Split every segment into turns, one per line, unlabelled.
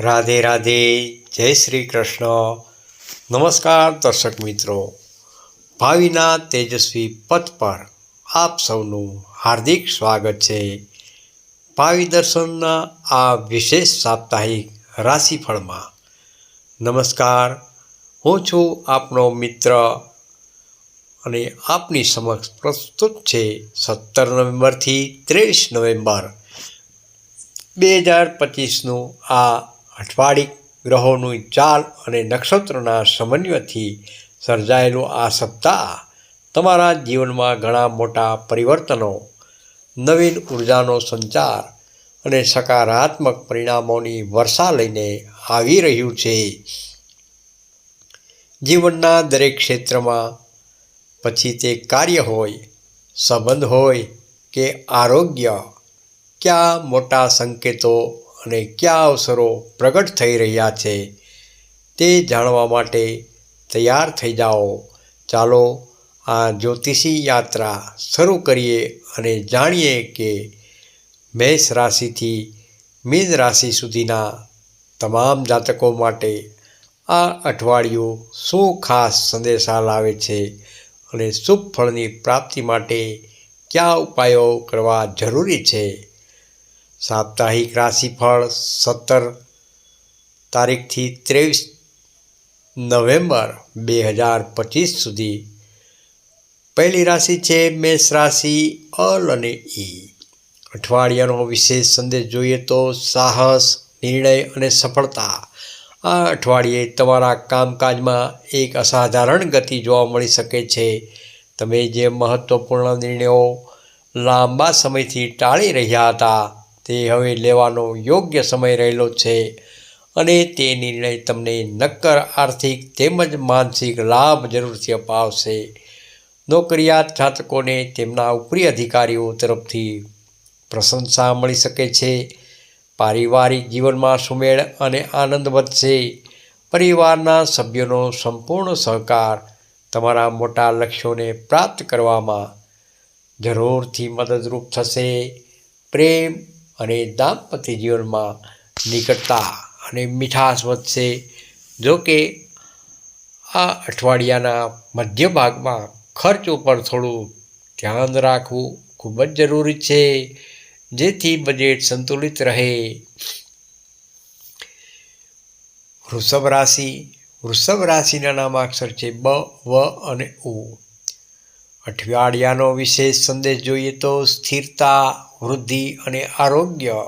રાધે રાધે, જય શ્રી કૃષ્ણ. નમસ્કાર દર્શક મિત્રો. ભાવિના તેજસ્વી પથ પર આપ સૌનું હાર્દિક સ્વાગત છે. ભાવિ દર્શનના આ વિશેષ સાપ્તાહિક રાશિફળમાં. નમસ્કાર. હું છું આપનો મિત્ર અને આપની સમક્ષ પ્રસ્તુત છે સત્તર નવેમ્બરથી ત્રેવીસ નવેમ્બર બે હજાર પચીસનું આ અઠવાડિક ગ્રહોનું ચાલ અને નક્ષત્રના સમન્વયથી સર્જાયેલું આ સપ્તાહ તમારા જીવનમાં ઘણા મોટા પરિવર્તનો, નવીન ઉર્જાનો સંચાર અને સકારાત્મક પરિણામોની વર્ષા લઈને આવી રહ્યું છે. જીવનના દરેક ક્ષેત્રમાં પછી તે કાર્ય હોય, સંબંધ હોય કે આરોગ્ય, કયા મોટા સંકેતો અને કયા અવસરો પ્રગટ થઈ રહ્યા છે તે જાણવા માટે તૈયાર થઈ જાઓ. ચાલો આ જ્યોતિષી યાત્રા શરૂ કરીએ અને જાણીએ કે મેષ રાશિથી મીન રાશિ સુધીના તમામ જાતકો માટે આ અઠવાડિયું શું ખાસ સંદેશા લાવે છે અને શુભ ફળની પ્રાપ્તિ માટે કયા ઉપાયો કરવા જરૂરી છે? સાપ્તાહિક રાશિફળ સત્તર તારીખથી ત્રેવીસ નવેમ્બર બે હજાર પચીસ સુધી. પહેલી રાશિ છે મેષ રાશિ, અલ અને ઈ. અઠવાડિયાનો વિશેષ સંદેશ જોઈએ તો સાહસ, નિર્ણય અને સફળતા. આ અઠવાડિયે તમારા કામકાજમાં એક અસાધારણ ગતિ જોવા મળી શકે છે. તમે જે મહત્ત્વપૂર્ણ નિર્ણયો લાંબા સમયથી ટાળી રહ્યા હતા તે હવે લેવાનો યોગ્ય સમય રહેલો છે અને તે નિર્ણય તમને નક્કર, આર્થિક તેમજ માનસિક લાભ જરૂરથી અપાવશે. નોકરિયાત જાતકોને તેમના ઉપરી અધિકારીઓ તરફથી પ્રશંસા મળી શકે છે. પારિવારિક જીવનમાં સુમેળ અને આનંદ વધશે. પરિવારના સભ્યોનો સંપૂર્ણ સહકાર તમારા મોટા લક્ષ્યોને પ્રાપ્ત કરવામાં જરૂરથી મદદરૂપ થશે. પ્રેમ અને દાંપત્ય જીવનમાં નિકટતા અને મીઠાશ વધશે. જો કે, આ અઠવાડિયાના મધ્ય ભાગમાં ખર્ચ ઉપર થોડું ધ્યાન રાખવું ખૂબ જ જરૂરી છે, જેથી બજેટ સંતુલિત રહે. વૃષભ રાશિ, વૃષભ રાશિના નામાક્ષર છે બ, વ અને ઉ. અઠવાડિયાનો વિશેષ સંદેશ જોઈએ તો સ્થિરતા, વૃદ્ધિ અને આરોગ્ય,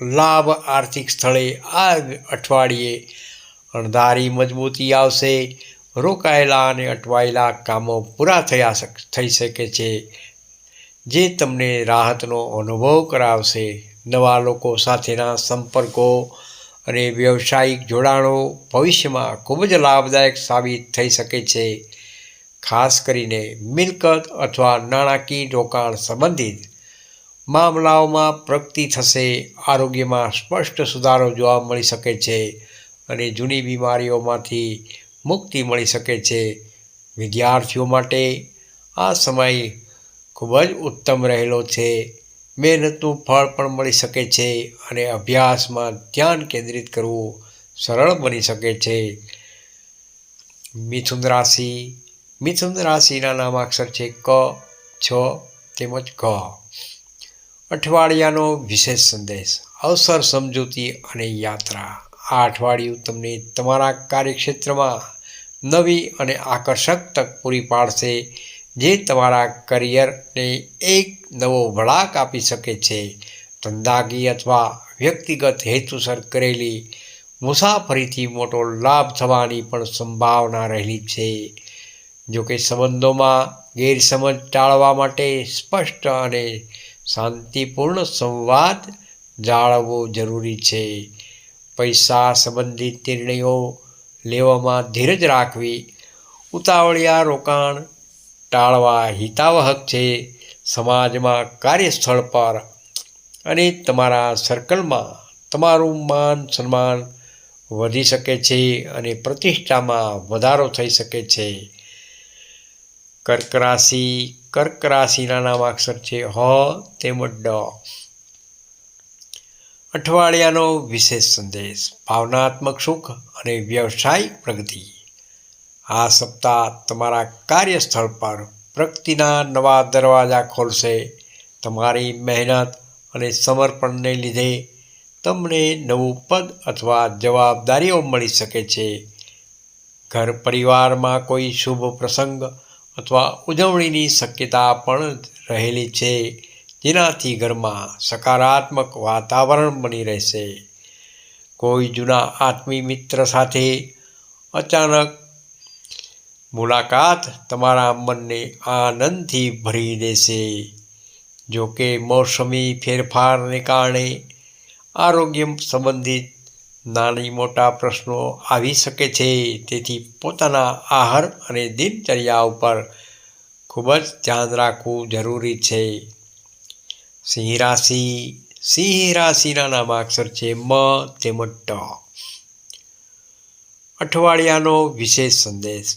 લાભ આર્થિક સ્થળે આ અઠવાડિયે અણધારી મજબૂતી આવશે. રોકાયેલા અને અટવાયેલા કામો પૂરા થયા થઈ શકે છે, જે તમને રાહતનો અનુભવ કરાવશે. નવા લોકો સાથેના સંપર્કો અને વ્યવસાયિક જોડાણો ભવિષ્યમાં ખૂબ જ લાભદાયક સાબિત થઈ શકે છે. ખાસ કરીને મિલકત અથવા નાણાકીય રોકાણ સંબંધિત મામલાઓમાં પ્રગતિ થશે, આરોગ્યમાં સ્પષ્ટ સુધારો જોવા મળી શકે છે અને જૂની બીમારીઓમાંથી મુક્તિ મળી શકે છે. વિદ્યાર્થીઓ માટે આ સમય ખૂબ જ ઉત્તમ રહેલો છે. મહેનતનું ફળ પણ મળી શકે છે અને અભ્યાસમાં ધ્યાન કેન્દ્રિત કરવું સરળ બની શકે છે. મિથુન રાશિ મિથુન રાશિના નામાક્ષર છે ક, છ તેમજ ક અઠવાડિયાનો વિશેષ સંદેશ, અવસર સમજૂતી અને યાત્રા. આ અઠવાડિયું તમને તમારા કાર્યક્ષેત્રમાં નવી અને આકર્ષક તક પૂરી પાડશે, જે તમારા કરિયરને એક નવો વળાંક આપી શકે છે. ધંધાકીય અથવા વ્યક્તિગત હેતુસર કરેલી મુસાફરીથી મોટો લાભ થવાની પણ સંભાવના રહેલી છે. જોકે સંબંધોમાં ગેરસમજ ટાળવા માટે સ્પષ્ટ અને શાંતિપૂર્ણ સંવાદ જાળવવો જરૂરી છે. પૈસા સંબંધિત નિર્ણયો લેવામાં ધીરજ રાખવી, ઉતાવળિયા રોકાણ ટાળવા હિતાવહક છે. સમાજમાં કાર્યસ્થળ પર અને તમારા સર્કલમાં તમારું માન સન્માન વધી શકે છે અને પ્રતિષ્ઠામાં વધારો થઈ શકે છે. કર્ક રાશિ કર્ક રાશિના નામાક્ષર છે હ તેમજ ડ. અઠવાડિયાનો વિશેષ સંદેશ, ભાવનાત્મક સુખ અને વ્યવસાયિક પ્રગતિ. આ સપ્તાહ તમારા કાર્યસ્થળ પર પ્રગતિના નવા દરવાજા ખોલશે. તમારી મહેનત અને સમર્પણને લીધે તમને નવું પદ અથવા જવાબદારીઓ મળી શકે છે. ઘર પરિવારમાં કોઈ શુભ પ્રસંગ અથવા ઉજવણીની શક્યતા પણ રહેલી છે. જેનાથી ઘરમાં સકારાત્મક વાતાવરણ બની રહેશે. કોઈ જૂના આત્મી મિત્ર સાથે અચાનક મુલાકાત તમારા મનને આનંદથી ભરી દેશે. જો કે મોસમી ફેરફારને કારણે આરોગ્ય સંબંધિત નાની મોટા પ્રશ્નો આવી શકે છે. તેથી પોતાના આહાર અને દિનચર્યા ઉપર ખૂબ જ ધ્યાન રાખવું જરૂરી છે. સિંહ રાશિ, સિંહ રાશિના નામાક્ષર છે મ તેમજ ટ. અઠવાડિયાનો વિશેષ સંદેશ.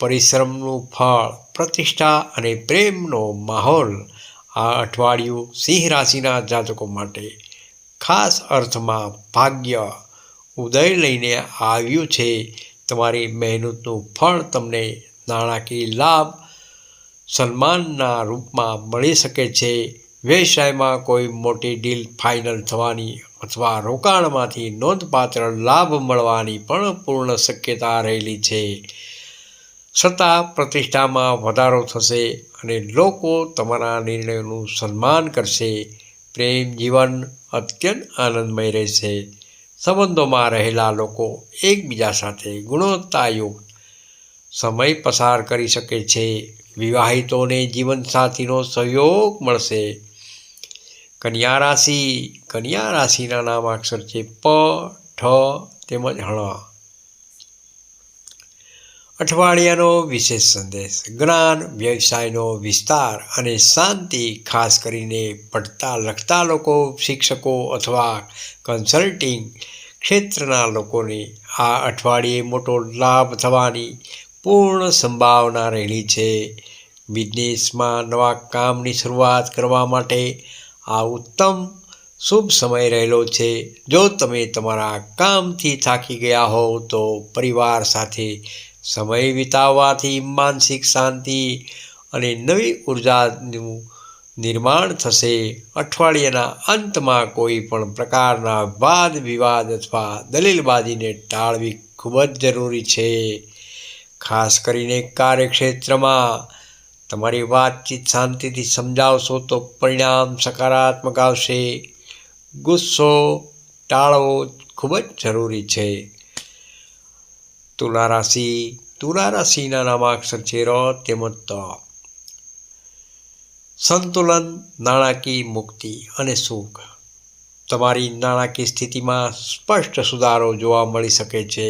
પરિશ્રમનું ફળ, પ્રતિષ્ઠા અને પ્રેમનો માહોલ આ અઠવાડિયું સિંહ રાશિના જાતકો માટે ખાસ અર્થમાં ભાગ્ય ઉદય લઈને આવ્યું છે. તમારી મહેનતનું ફળ તમને નાણાકીય લાભ સન્માનના રૂપમાં મળી શકે છે. વ્યવસાયમાં કોઈ મોટી ડીલ ફાઇનલ થવાની અથવા રોકાણમાંથી નોંધપાત્ર લાભ મળવાની પણ પૂર્ણ શક્યતા રહેલી છે. સત્તા પ્રતિષ્ઠામાં વધારો થશે અને લોકો તમારા નિર્ણયોનું સન્માન કરશે. પ્રેમ જીવન અત્યંત આનંદમય રહેશે. સંબંધોમાં રહેલા લોકો એકબીજા સાથે ગુણવત્તાયુક્ત સમય પસાર કરી શકે છે. વિવાહિતોને જીવનસાથીનો સહયોગ મળશે. કન્યા રાશિ, કન્યા રાશિના નામ અક્ષર છે પ, ઠ તેમજ હળ અઠવાડિયાનો વિશેષ સંદેશ, જ્ઞાન, વ્યવસાયનો વિસ્તાર અને શાંતિ, ખાસ કરીને પડતા લખતા લોકો, શિક્ષકો અથવા કન્સલ્ટિંગ ક્ષેત્રના લોકોને આ અઠવાડિયે મોટો લાભ થવાની પૂર્ણ સંભાવના રહેલી છે. બિઝનેસમાં નવા કામની શરૂઆત કરવા માટે આ ઉત્તમ શુભ સમય રહેલો છે. જો તમે તમારા કામથી થાકી ગયા હોવ તો પરિવાર સાથે સમય વિતાવવાથી માનસિક શાંતિ અને નવી ઉર્જાનું નિર્માણ થશે. અઠવાડિયાના અંતમાં કોઈ પણ પ્રકારના વાદ, વિવાદ અથવા દલીલબાજીને ટાળવી ખૂબ જ જરૂરી છે. ખાસ કરીને કાર્યક્ષેત્રમાં તમારી વાતચીત શાંતિથી સમજાવશો તો પરિણામ સકારાત્મક આવશે. ગુસ્સો ટાળવો ખૂબ જ જરૂરી છે. તુલા રાશિ તુલા રાશિના નામાક્ષર છે ર, તેમજ ત. સંતુલન, નાણાકીય મુક્તિ અને સુખ. તમારી નાણાકીય સ્થિતિમાં સ્પષ્ટ સુધારો જોવા મળી શકે છે,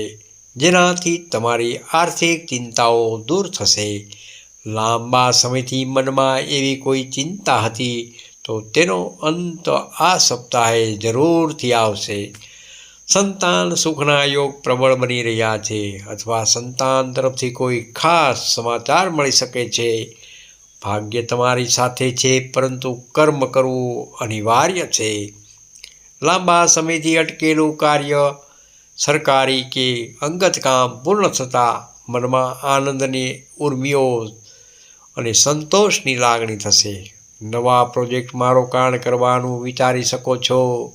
જેનાથી તમારી આર્થિક ચિંતાઓ દૂર થશે. લાંબા સમયથી મનમાં એવી કોઈ ચિંતા હતી, તો તેનો અંત આ સપ્તાહે જરૂરથી આવશે. સંતાન સુખના યોગ પ્રબળ બની રહ્યા છે અથવા સંતાન તરફથી કોઈ ખાસ સમાચાર મળી શકે છે? ભાગ્ય તમારી સાથે છે, પરંતુ કર્મ કરવું અનિવાર્ય છે. લાંબા સમયથી અટકેલું કાર્ય સરકારી કે અંગત કામ પૂર્ણ થતાં મનમાં આનંદની ઉર્મિઓ અને સંતોષની લાગણી થશે. નવા પ્રોજેક્ટમાં રોકાણ કરવાનું વિચારી શકો છો.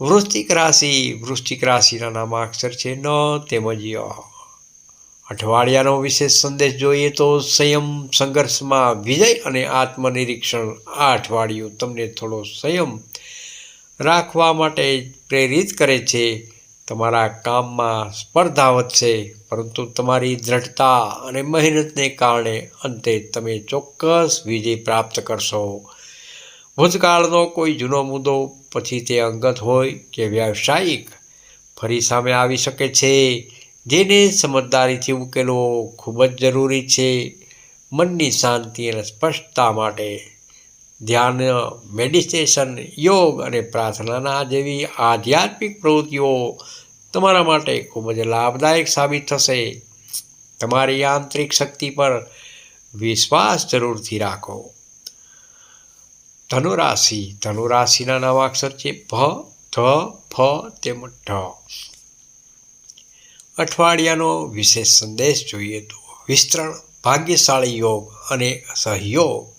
વૃશ્ચિક રાશિ, વૃશ્ચિક રાશિના નામાક્ષર છે ન, તેમજ ય અઠવાડિયાનો વિશેષ સંદેશ જોઈએ તો સંયમ, સંઘર્ષમાં વિજય અને આત્મનિરીક્ષણ આ અઠવાડિયું તમને થોડો સંયમ રાખવા માટે પ્રેરિત કરે છે. તમારા કામમાં સ્પર્ધા વધશે, પરંતુ તમારી દ્રઢતા અને મહેનતને કારણે અંતે તમે ચોક્કસ વિજય પ્રાપ્ત કરશો. ભૂતકાળનો કોઈ જૂનો મુદ્દો પછી તે અંગત હોય કે વ્યાવસાયિક, ફરી સામે આવી શકે છે. જેને સમજદારીથી ઉકેલવો ખૂબ જ જરૂરી છે. મનની શાંતિ અને સ્પષ્ટતા માટે ધ્યાન, મેડિટેશન, યોગ અને પ્રાર્થનાના જેવી આધ્યાત્મિક પ્રવૃત્તિઓ તમારા માટે ખૂબ જ લાભદાયક સાબિત થશે. તમારી આંતરિક શક્તિ પર વિશ્વાસ જરૂરથી રાખો. ધનુરાશિ. ધનુરાશિના નવા અક્ષર છે ભ, ધ, ફ તેમજ ઢ. અઠવાડિયાનો વિશેષ સંદેશ જોઈએ તો વિસ્તરણ, ભાગ્યશાળી યોગ અને સહયોગ.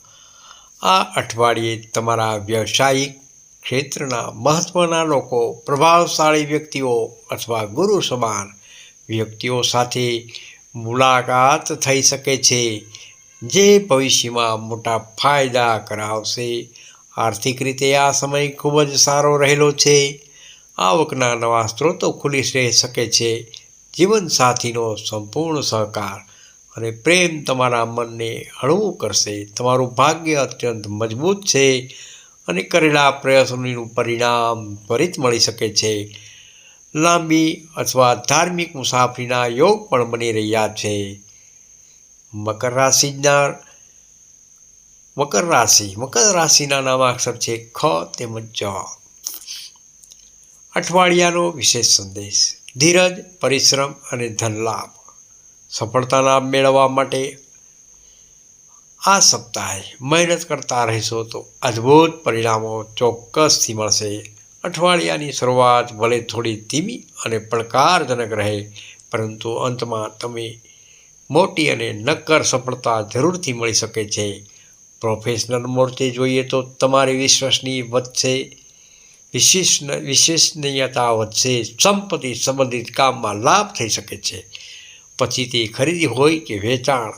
આ અઠવાડિયે તમારા વ્યવસાયિક ક્ષેત્રના મહત્ત્વના લોકો, પ્રભાવશાળી વ્યક્તિઓ અથવા ગુરુ સમાન વ્યક્તિઓ સાથે મુલાકાત થઈ શકે છે. જે ભવિષ્યમાં મોટા ફાયદા કરાવશે. આર્થિક રીતે આ સમય ખૂબ જ સારો રહેલો છે. આવકના નવા સ્ત્રોતો ખુલી રહી શકે છે. જીવનસાથીનો સંપૂર્ણ સહકાર અને પ્રેમ તમારા મનને હળવું કરશે. તમારું ભાગ્ય અત્યંત મજબૂત છે અને કરેલા પ્રયાસોનું પરિણામ ત્વરિત મળી શકે છે. લાંબી અથવા ધાર્મિક મુસાફરીના યોગ પણ બની રહ્યા છે. મકર રાશિના મકર રાશિ. મકર રાશિના નામાક્ષર છે ખ તેમજ જ. અઠવાડિયાનો વિશેષ સંદેશ. ધીરજ, પરિશ્રમ અને ધનલાભ. સફળતા લાભ મેળવવા માટે આ સપ્તાહે મહેનત કરતા રહેશો તો અદ્ભુત પરિણામો ચોક્કસથી મળશે. અઠવાડિયાની શરૂઆત ભલે થોડી ધીમી અને પડકારજનક રહે, પરંતુ અંતમાં તમે મોટી અને નક્કર સફળતા જરૂરથી મળી શકે છે. પ્રોફેશનલ મોરચે જોઈએ તો તમારી વિશ્વસનીય વધશે. વિશેષ વિશ્વસનીયતા વધશે. સંપત્તિ સંબંધિત કામમાં લાભ થઈ શકે છે. પછી તે ખરીદી હોય કે વેચાણ,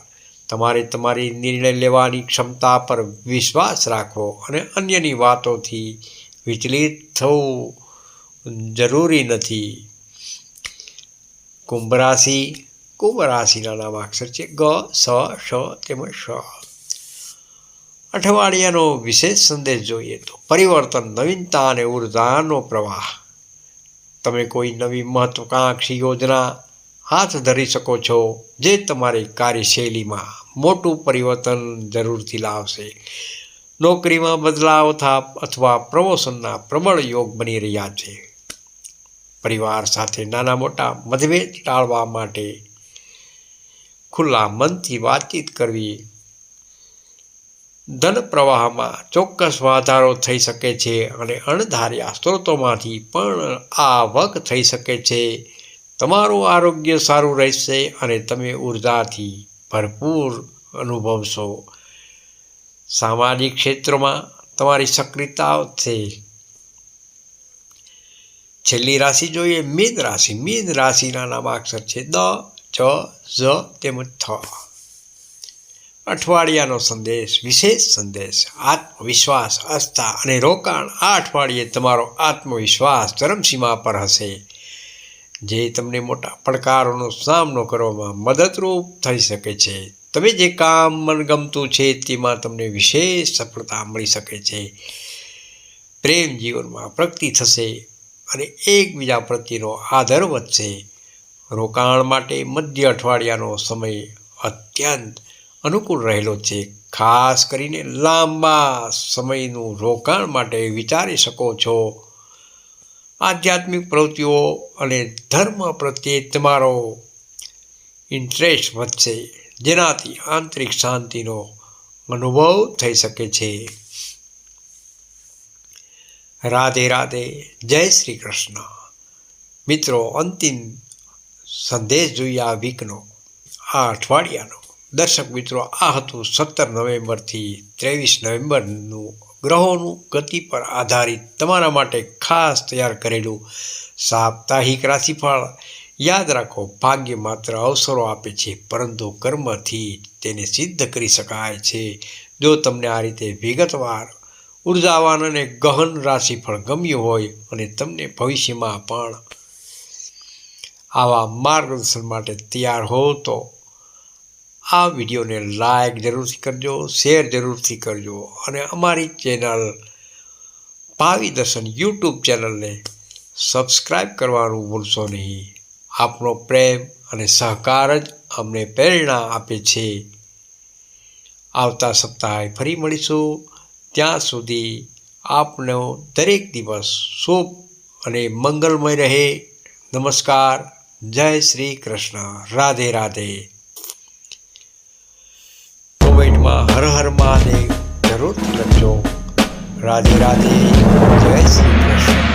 તમારે તમારી નિર્ણય લેવાની ક્ષમતા પર વિશ્વાસ રાખવો અને અન્યની વાતોથી વિચલિત થવું જરૂરી નથી. કુંભ રાશિ કુંભ રાશિના નામ અક્ષર છે ગ, સ શ તેમજ શ અઠવાડિયાનો વિશેષ સંદેશ જોઈએ તો પરિવર્તન, નવીનતા અને ઉર્જાનો પ્રવાહ. તમે કોઈ નવી મહત્વકાંક્ષી યોજના હાથ ધરી શકો છો જે તમારી કાર્યશૈલીમાં મોટું પરિવર્તન જરૂરથી લાવશે. નોકરીમાં બદલાવ થાપ અથવા પ્રમોશનના પ્રબળ યોગ બની રહ્યા છે. પરિવાર સાથે નાના મોટા મતભેદ ટાળવા માટે ખુલ્લા મનથી વાતચીત કરવી. ધન પ્રવાહમાં ચોક્કસ વધારો થઈ શકે છે અને અણધાર્યા સ્ત્રોતોમાંથી પણ આવક થઈ શકે છે. તમારું આરોગ્ય સારું રહેશે અને તમે ઉર્જાથી ભરપૂર અનુભવશો. સામાજિક ક્ષેત્રમાં તમારી સક્રિયતા છે છેલ્લી રાશિ જોઈએ, મીન રાશિ. મીન રાશિના નામાક્ષર છે દ. ચ, ઝ તેમજ થ. અઠવાડિયાનો સંદેશ, વિશેષ સંદેશ. આત્મવિશ્વાસ, આસ્થા અને રોકાણ. આ અઠવાડિયે તમારો આત્મવિશ્વાસ ચરમસીમા પર હશે. જે તમને મોટા પડકારોનો સામનો કરવામાં મદદરૂપ થઈ શકે છે. તમે જે કામ મનગમતું છે, તેમાં તમને વિશેષ સફળતા મળી શકે છે. પ્રેમ જીવનમાં પ્રગતિ થશે અને એકબીજા પ્રત્યેનો આદર વધશે. રોકાણ માટે મધ્ય અઠવાડિયાનો સમય અત્યંત અનુકૂળ રહેલો છે. ખાસ કરીને લાંબા સમયનું રોકાણ માટે વિચારી શકો છો. આધ્યાત્મિક પ્રવૃત્તિઓ અને ધર્મ પ્રત્યે તમારો ઇન્ટરેસ્ટ વધશે, જેનાથી આંતરિક શાંતિનો અનુભવ થઈ શકે છે. રાધે રાધે, જય શ્રી કૃષ્ણ. મિત્રો, અંતિમ સંદેશ જોઈએ આ વીકનો, આ અઠવાડિયાનો. દર્શક મિત્રો, આ હતું સત્તર નવેમ્બરથી ત્રેવીસ નવેમ્બરનું ગ્રહોનું ગતિ પર આધારિત તમારા માટે ખાસ તૈયાર કરેલું સાપ્તાહિક રાશિફળ. યાદ રાખો, ભાગ્ય માત્ર અવસરો આપે છે, પરંતુ કર્મથી તેને સિદ્ધ કરી શકાય છે. જો તમને આ રીતે વિગતવાર ઉર્જાવાન અને ગહન રાશિફળ ગમ્યું હોય અને તમને ભવિષ્યમાં પણ આવા માર્ગદર્શન માટે તૈયાર હો તો આ વિડીયોને લાઈક જરૂરથી કરજો શેર જરૂરથી કરજો અને અમારી ચેનલ ભાવિ દર્શન યુટ્યુબ ચેનલને સબસ્ક્રાઈબ કરવાનું ભૂલશો નહીં. આપનો પ્રેમ અને સહકાર જ અમને પ્રેરણા આપે છે. આવતા સપ્તાહે ફરી મળીશું. ત્યાં સુધી આપનો દરેક દિવસ શુભ અને મંગલમય રહે. નમસ્કાર. જય શ્રી કૃષ્ણ. રાધે રાધે. કોમેન્ટમાં હર હર મહાદેવ જરૂર લખજો. રાધે રાધે. જય શ્રી કૃષ્ણ.